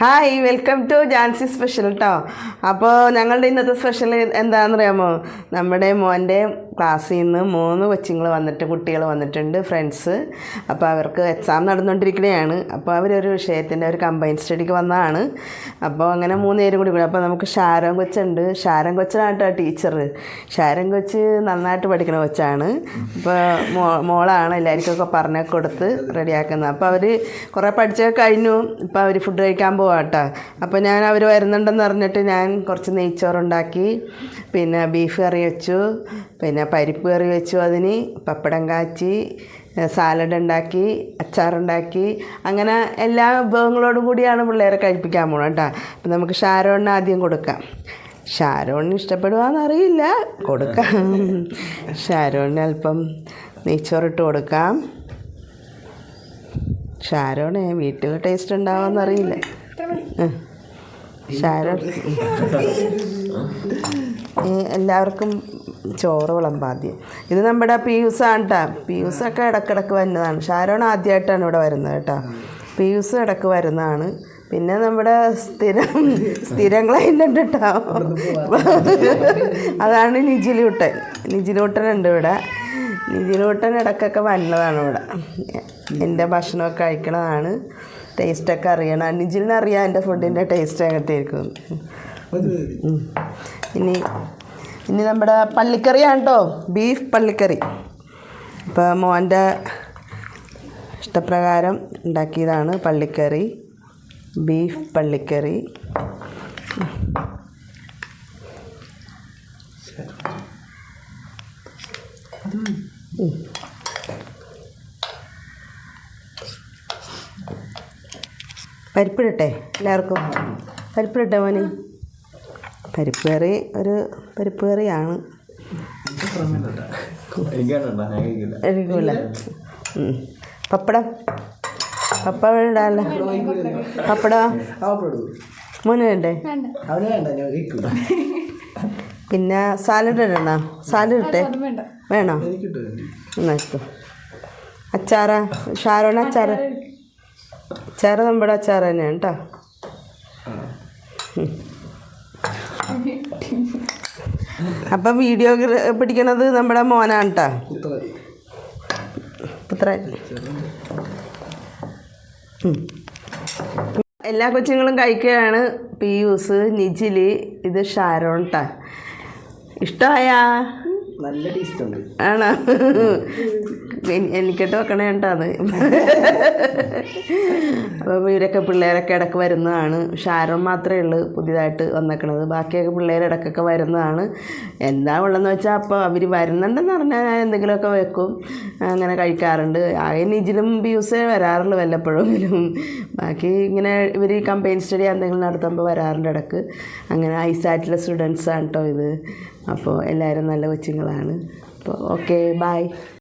Hi welcome to Jancy special കേട്ടോ അപ്പോൾ ഞങ്ങളുടെ ഇന്നത്തെ സ്പെഷ്യൽ എന്താണെന്ന് അറിയാമോ നമ്മുടെ മോന്റെ ക്ലാസ്സിൽ നിന്ന് മൂന്ന് കൊച്ചുങ്ങൾ വന്നിട്ട് കുട്ടികൾ വന്നിട്ടുണ്ട് ഫ്രണ്ട്സ്. അപ്പോൾ അവർക്ക് എക്സാം നടന്നുകൊണ്ടിരിക്കുകയാണ് അപ്പോൾ അവരൊരു വിഷയത്തിന്റെ ഒരു കമ്പൈൻ സ്റ്റഡിക്ക് വന്നതാണ്. അപ്പോൾ അങ്ങനെ മൂന്ന് പേരും കൂടി കൂടി. അപ്പോൾ നമുക്ക് ഷാരം കൊച്ചുണ്ട്. ഷാരം കൊച്ചാണ് കേട്ടോ ടീച്ചർ ഷാരം കൊച്ച് നന്നായിട്ട് പഠിക്കുന്ന കൊച്ചാണ്. അപ്പോൾ മോ മോളാണ് എല്ലാവർക്കൊക്കെ പറഞ്ഞു കൊടുത്ത് റെഡിയാക്കുന്നത്. അപ്പോൾ അവർ കുറേ പഠിച്ചൊക്കെ കഴിഞ്ഞു. ഇപ്പോൾ അവർ ഫുഡ് കഴിക്കാൻ പോവാട്ടോ. അപ്പോൾ ഞാൻ അവർ വരുന്നുണ്ടെന്ന് അറിഞ്ഞിട്ട് ഞാൻ കുറച്ച് നെയ്ച്ചോറുണ്ടാക്കി. പിന്നെ ബീഫ് കറി വെച്ചു. പിന്നെ പരിപ്പ് കറി വെച്ചു അതിന് പപ്പടം കാച്ചി സാലഡ് ഉണ്ടാക്കി അച്ചാറുണ്ടാക്കി അങ്ങനെ എല്ലാ വിഭവങ്ങളോടും കൂടിയാണ് പിള്ളേരെ കഴിപ്പിക്കാൻ പോകണം കേട്ടോ. അപ്പം നമുക്ക് ഷാരോണിന് ആദ്യം കൊടുക്കാം. ഷാരോണിന് ഇഷ്ടപ്പെടുവാന്നറിയില്ല കൊടുക്കാം. ഷാരോണിന് അല്പം നെയ്ച്ചോറിട്ട് കൊടുക്കാം. ഷാരോണ് വീട്ടിൽ ടേസ്റ്റ് ഉണ്ടാവാന്നറിയില്ല ഷാരോൺ എല്ലാവർക്കും ചോറ് വിളമ്പാദ്യം. ഇത് നമ്മുടെ പീയൂസാണ് കേട്ടോ പീയൂസൊക്കെ ഇടക്കിടക്ക് വരുന്നതാണ്. ഷാരോൺ ആദ്യമായിട്ടാണ് ഇവിടെ വരുന്നത് കേട്ടോ. പീയൂസ് ഇടയ്ക്ക് വരുന്നതാണ്. പിന്നെ നമ്മുടെ സ്ഥിരം സ്ഥിരം ക്ലൈന്റ് ഉണ്ട് കേട്ടോ അതാണ് നിജിലൂട്ടൻ. നിജിലൂട്ടനുണ്ട് ഇവിടെ. നിജിലൂട്ടൻ ഇടക്കൊക്കെ വന്നതാണ് ഇവിടെ. എന്റെ ഭക്ഷണമൊക്കെ കഴിക്കണതാണ്. ടേസ്റ്റൊക്കെ അറിയണം. നിജിലിനറിയാം എന്റെ ഫുഡിന്റെ ടേസ്റ്റ് എങ്ങനത്തെ ഇനി ഇനി നമ്മുടെ പള്ളിക്കറിയാണ് കേട്ടോ ബീഫ് പള്ളിക്കറി. അപ്പോൾ മോന്റെ ഇഷ്ടപ്രകാരം ഉണ്ടാക്കിയതാണ് പള്ളിക്കറി ബീഫ് പള്ളിക്കറി. പരിപ്പിടട്ടെ എല്ലാവർക്കും. പരിപ്പിടട്ടെ മോന്. പരിപ്പ് കറി ഒരു പരിപ്പ് കറിയാണ്. പപ്പടം. പപ്പടം ഇടാല്ലേ? പപ്പടം? മോന് വേണ്ടേ? പിന്നെ സാലഡ് ഇടണോ? സാലഡ് ഇട്ടേ? വേണോ? എന്നു അച്ചാറ? ഷാരോൺ അച്ചാറ്? അച്ചാറ് നമ്മുടെ അച്ചാറ് തന്നെയാണ് കേട്ടോ അപ്പം വീഡിയോ പിടിക്കണത് നമ്മുടെ മോനാണ് കേട്ടോ പുത്രൻ. എല്ലാ കൊച്ചുങ്ങളും കഴിക്കുകയാണ്. പിയൂസ് നിജിലി ഇത് ഷാരോൺ ട്ടാ. ഇഷ്ടമായാ? നല്ല ടേസ്റ്റ് ഉണ്ട്. ആണോ? എനി- എനിക്കിട്ട് വെക്കണേ കേട്ടാന്ന് അപ്പോൾ ഇവരൊക്കെ പിള്ളേരൊക്കെ ഇടയ്ക്ക് വരുന്നതാണ്. ഷാരോൺ മാത്രമേ ഉള്ളൂ പുതിയതായിട്ട് വന്നേക്കണത്. ബാക്കിയൊക്കെ പിള്ളേർ ഇടക്കൊക്കെ വരുന്നതാണ്. എന്താ ഉള്ളതെന്ന് വെച്ചാൽ അപ്പോൾ അവർ വരുന്നുണ്ടെന്ന് പറഞ്ഞാൽ ഞാൻ എന്തെങ്കിലുമൊക്കെ വെക്കും. അങ്ങനെ കഴിക്കാറുണ്ട്. ആകെ നിജിലും ബ്യൂസേ വരാറുള്ളൂ വല്ലപ്പോഴെങ്കിലും. ബാക്കി ഇങ്ങനെ ഇവർ കമ്പൈൻ സ്റ്റഡി എന്തെങ്കിലും നടത്തുമ്പോൾ വരാറുണ്ട് ഇടയ്ക്ക്. അങ്ങനെ ഐസായിട്ടുള്ള ആണ് കേട്ടോ ഇത്. അപ്പോൾ എല്ലാവരും നല്ല കൊച്ചുങ്ങളാണ്. അപ്പോൾ ഓക്കെ ബായ്